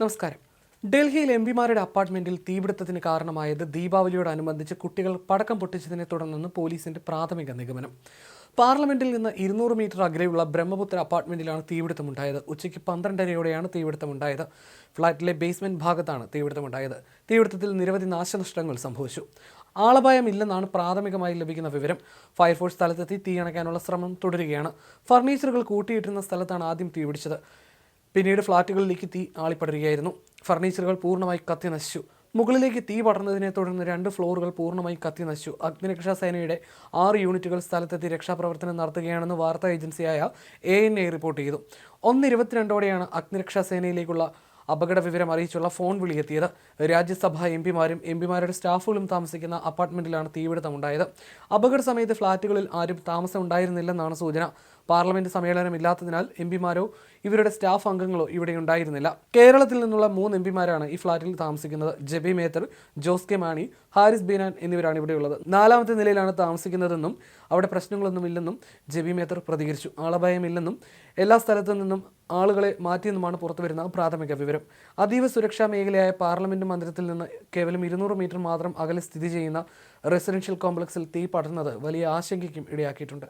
നമസ്കാരം. ഡൽഹിയിൽ എം പിമാരുടെ അപ്പാർട്ട്മെന്റിൽ തീപിടുത്തത്തിന് കാരണമായത് ദീപാവലിയോടനുബന്ധിച്ച് കുട്ടികൾ പടക്കം പൊട്ടിച്ചതിനെ തുടർന്നെന്ന് പോലീസിന്റെ പ്രാഥമിക നിഗമനം. പാർലമെന്റിൽ നിന്ന് ഇരുന്നൂറ് മീറ്റർ അകലെയുള്ള ബ്രഹ്മപുത്ര അപ്പാർട്ട്മെന്റിലാണ് തീപിടുത്തമുണ്ടായത്. ഉച്ചയ്ക്ക് പന്ത്രണ്ടരയോടെയാണ് തീപിടുത്തമുണ്ടായത്. ഫ്ളാറ്റിലെ ബേസ്മെന്റ് ഭാഗത്താണ് തീപിടുത്തമുണ്ടായത്. തീപിടുത്തത്തിൽ നിരവധി നാശനഷ്ടങ്ങൾ സംഭവിച്ചു. ആളപായമില്ലെന്നാണ് പ്രാഥമികമായി ലഭിക്കുന്ന വിവരം. ഫയർഫോഴ്സ് സ്ഥലത്തെത്തി തീയണയ്ക്കാനുള്ള ശ്രമം തുടരുകയാണ്. ഫർണിച്ചറുകൾ കൂട്ടിയിട്ടിരുന്ന സ്ഥലത്താണ് ആദ്യം തീപിടിച്ചത്. പിന്നീട് ഫ്ളാറ്റുകളിലേക്ക് തീ ആളിപ്പടരുകയായിരുന്നു. ഫർണിച്ചറുകൾ പൂർണമായി കത്തി നശിച്ചു മുകളിലേക്ക് തീ പടർന്നതിനെ തുടർന്ന് രണ്ട് ഫ്ലോറുകൾ പൂർണമായി കത്തി നശിച്ചു അഗ്നിരക്ഷാ സേനയുടെ ആറ് യൂണിറ്റുകൾ സ്ഥലത്തെത്തി രക്ഷാപ്രവർത്തനം നടത്തുകയാണെന്ന് വാർത്താ ഏജൻസിയായ എ എൻ എ റിപ്പോർട്ട് ചെയ്തു. ഒന്ന് ഇരുപത്തിരണ്ടോടെയാണ് അഗ്നിരക്ഷാ സേനയിലേക്കുള്ള അപകട വിവരം അറിയിച്ചുള്ള ഫോൺ വിളിയെത്തിയത്. രാജ്യസഭാ എം പിമാരും എം പിമാരുടെ സ്റ്റാഫുകളും താമസിക്കുന്ന അപ്പാർട്ട്മെന്റിലാണ് തീപിടുത്തമുണ്ടായത്. അപകട സമയത്ത് ഫ്ളാറ്റുകളിൽ ആരും താമസം ഉണ്ടായിരുന്നില്ലെന്നാണ് സൂചന. പാർലമെന്റ് സമ്മേളനം ഇല്ലാത്തതിനാൽ എം പിമാരോ ഇവരുടെ സ്റ്റാഫ് അംഗങ്ങളോ ഇവിടെ ഉണ്ടായിരുന്നില്ല. കേരളത്തിൽ നിന്നുള്ള മൂന്ന് എം പിമാരാണ് ഈ ഫ്ളാറ്റിൽ താമസിക്കുന്നത്. ജെബി മേത്തർ ജോസ് കെ മാണി ഹാരിസ് ബീനാൻ എന്നിവരാണ് ഇവിടെയുള്ളത് നാലാമത്തെ നിലയിലാണ് താമസിക്കുന്നതെന്നും അവിടെ പ്രശ്നങ്ങളൊന്നുമില്ലെന്നും ജെബി മേത്തർ പ്രതികരിച്ചു. ആളഭയമില്ലെന്നും എല്ലാ സ്ഥലത്തു നിന്നും ആളുകളെ മാറ്റിയെന്നുമാണ് പുറത്തുവരുന്ന പ്രാഥമിക വിവരം. അതീവ സുരക്ഷാ മേഖലയായ പാർലമെന്റ് മന്ദിരത്തിൽ നിന്ന് കേവലം ഇരുന്നൂറ് മീറ്റർ മാത്രം അകലെ സ്ഥിതി ചെയ്യുന്ന റെസിഡൻഷ്യൽ കോംപ്ലക്സിൽ തീ പടർന്നത് വലിയ ആശങ്കയ്ക്കും ഇടയാക്കിയിട്ടുണ്ട്.